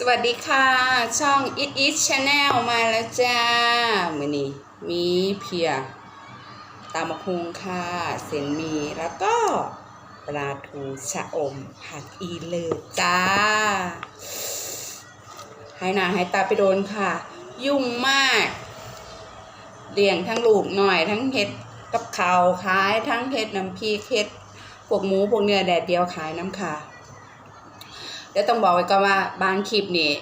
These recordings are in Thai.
สวัสดีค่ะ ช่อง It It Channel มาแล้วจ้ามือนี้มีเพีย ตามะฮุงค่ะ เส้นมีแล้วก็ปลาทูชะอมผัดอีเลิศจ้า ให้หนาให้ตาไปโดนค่ะ ยุ่งมากเลี้ยงทั้งลูกหน่อยทั้งเห็ดกับเขาวขายทั้งเห็ดน้ำพริกเห็ดพวกหมูพวกเนื้อแดดเดียวขายน้ำค่ะ ดี๋ยวต้องบอกไว้ก่อนว่าบางคลิปนี่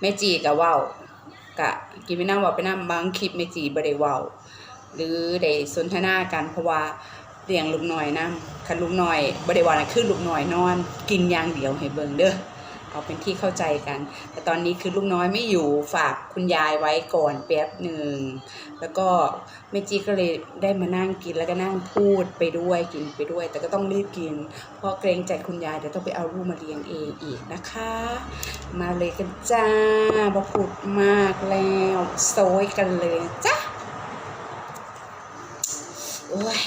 แม่จีกับว่าวกะกินไปนั่งเว่าไปนั่งบางคลิปแม่จีบ่ได้เว้าหรือได้สนทนากันเพราะว่าเลี้ยงลูกน้อยนะคันลูกน้อยบ่ได้ว่าน่ะคือลูกน้อยนอน กินอย่างเดียวให้เบิ่งเด้อ เอาเป็นที่เข้าใจกัน แต่ตอนนี้คือลูกน้อยไม่อยู่ฝากคุณยายไว้ก่อนแป๊บหนึ่ง แล้วก็แม่จีก็เลยได้มานั่งกินแล้วก็นั่งพูดไปด้วยกินไปด้วย แต่ก็ต้องรีบกิน เพราะเกรงใจคุณยายเดี๋ยวต้องไปเอาลูกมาเลี้ยงเองอีกนะคะ มาเลยกันจ้าบอพูดมากแล้วโซยกันเลยจ้ะโอ้ย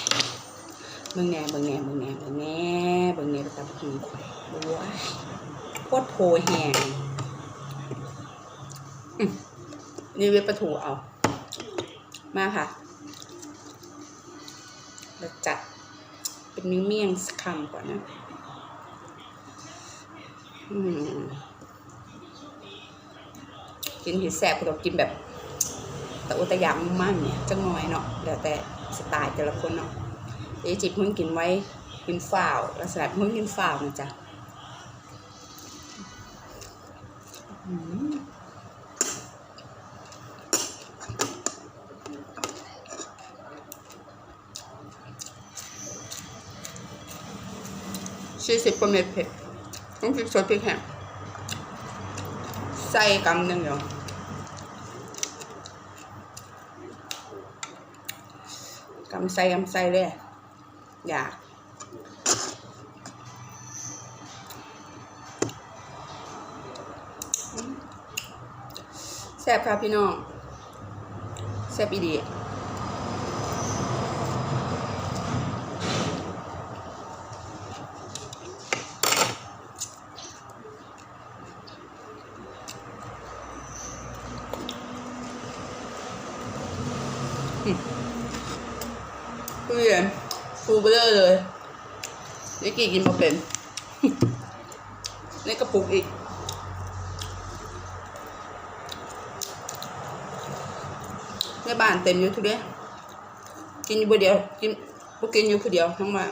มึงแน่มึงแน่มึงแน่มึงแน่มึงแน่ไปตามหูข่อยโอ้ย โคตรโพแหงนี่เว็บประถูเอา มาค่ะเราจัดเป็นนิ้วเมี่ยงสักคำก่อนนะ กินเห็ดแสบก็ต้องกินแบบตะอุตยามมั่นเนี่ยจังน่อยเนาะแล้วแต่สไตล์แต่ละคนเนาะเดี๋ยวจิบเพิ่งกินไว้กินฝ่าวลักษณะเพิ่งกินฝ่าวนะจ๊ะ สี่สิบกว่าเม็ดเผ็ดต้องพริกสดพริกแห้งใส่กำหนึ่งเดียวกำใส่กำใส่เลยอยาก แซ่บค่ะพี่น้อง แซ่บอีดีทุเรียนฟูเบลอเลยนี่กี่กินมาเป็น นี่กระปุกอีก ในบ้านเต็มอยู่ทุเรียกินอยู่ผู้เดียว กินพวกกินอยู่ผู้เดียวทั้งวัน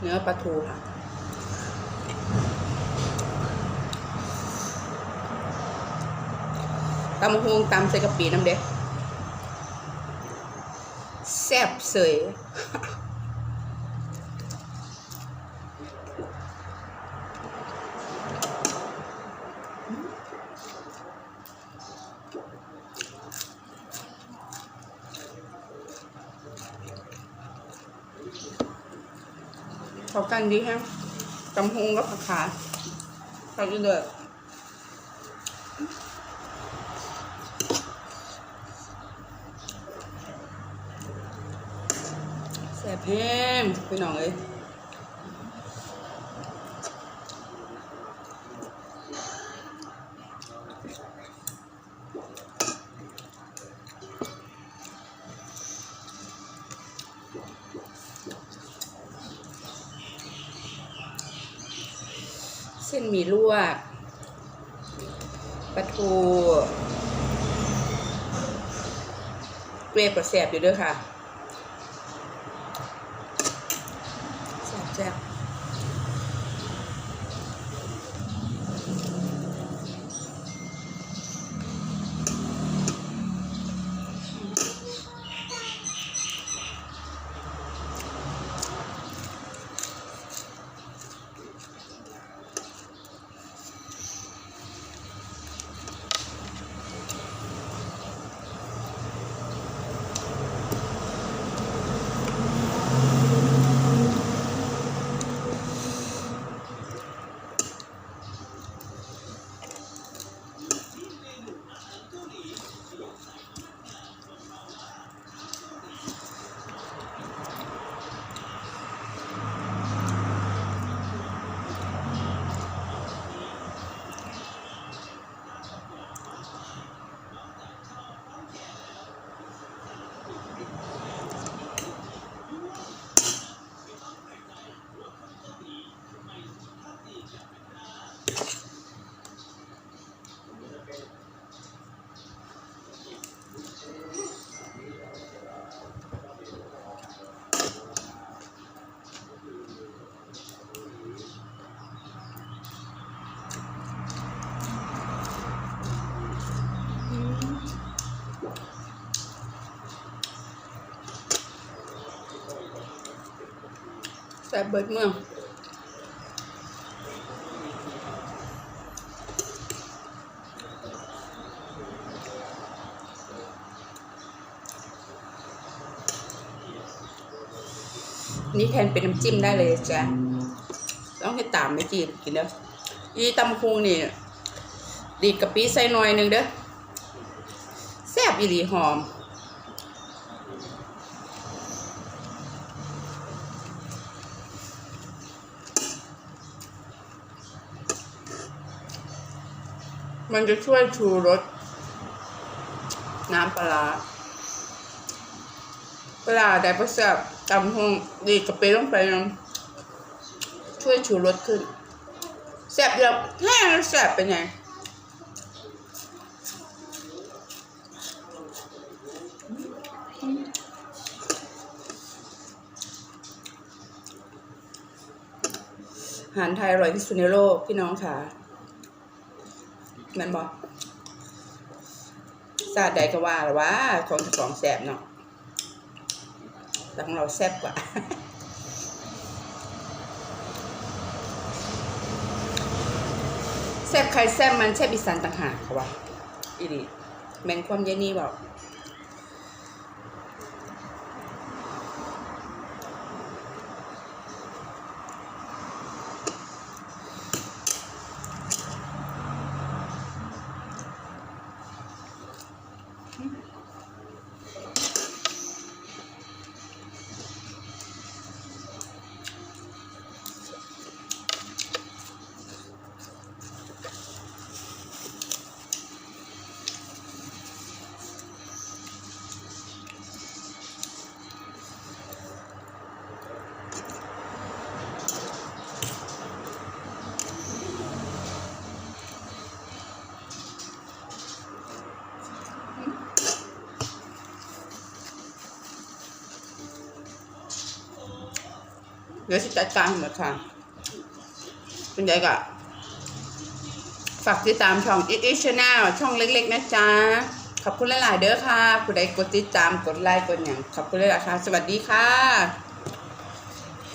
เนื้อปลาทูค่ะตำบักฮวงตำใส่กะปิน้ำเด็กแซ่บเสย เข้ากันดีแฮะจำฮงกับผักขาเขาจะเดือดแสบแห้งพี่น้องเอ้ย เส้นมี่ลวกปลาทูเกลือปลาแสบอยู่ด้วยค่ะ แซ่บเบิดเมืองนี่แทนเป็นน้ำจิ้มได้เลยจ้ะต้องให้ตามไม่จีนกินเด้ออีตำคุงนี่ ดีดกะปิใส่หน่อยหนึ่งเด้อแซ่บอีหลีหอม มันจะช่วยชูรสน้ำปลาร้าปลาได้ประแซ่บตำหงดีดกะปิลงไปน้ำช่วยชูรสขึ้นแซบเดียวแห้งแล้วแซบเป็นไงอาหารไทยอร่อยที่สุดในโลกพี่น้องค่ะ มันบอกซาดใดก็ว่าหรอว่าของของแสบเนาะแต่ของเราแซ่บกว่าแซ่บใครแซ่บมันแซ่บอีสานต่างหากเขาว่าอีดีแมงความเยนี่บอก เดี๋ยวจะจัดการให้หมดค่ะคุณยายก็ฝากติดตามช่อง It Is Channel ช่องเล็กๆ นะจ๊ะ ขอบคุณหลายๆเด้อค่ะ ผู้ใดกดติดตามกดไลค์กดอย่างขอบคุณหลายๆค่ะ สวัสดีค่ะ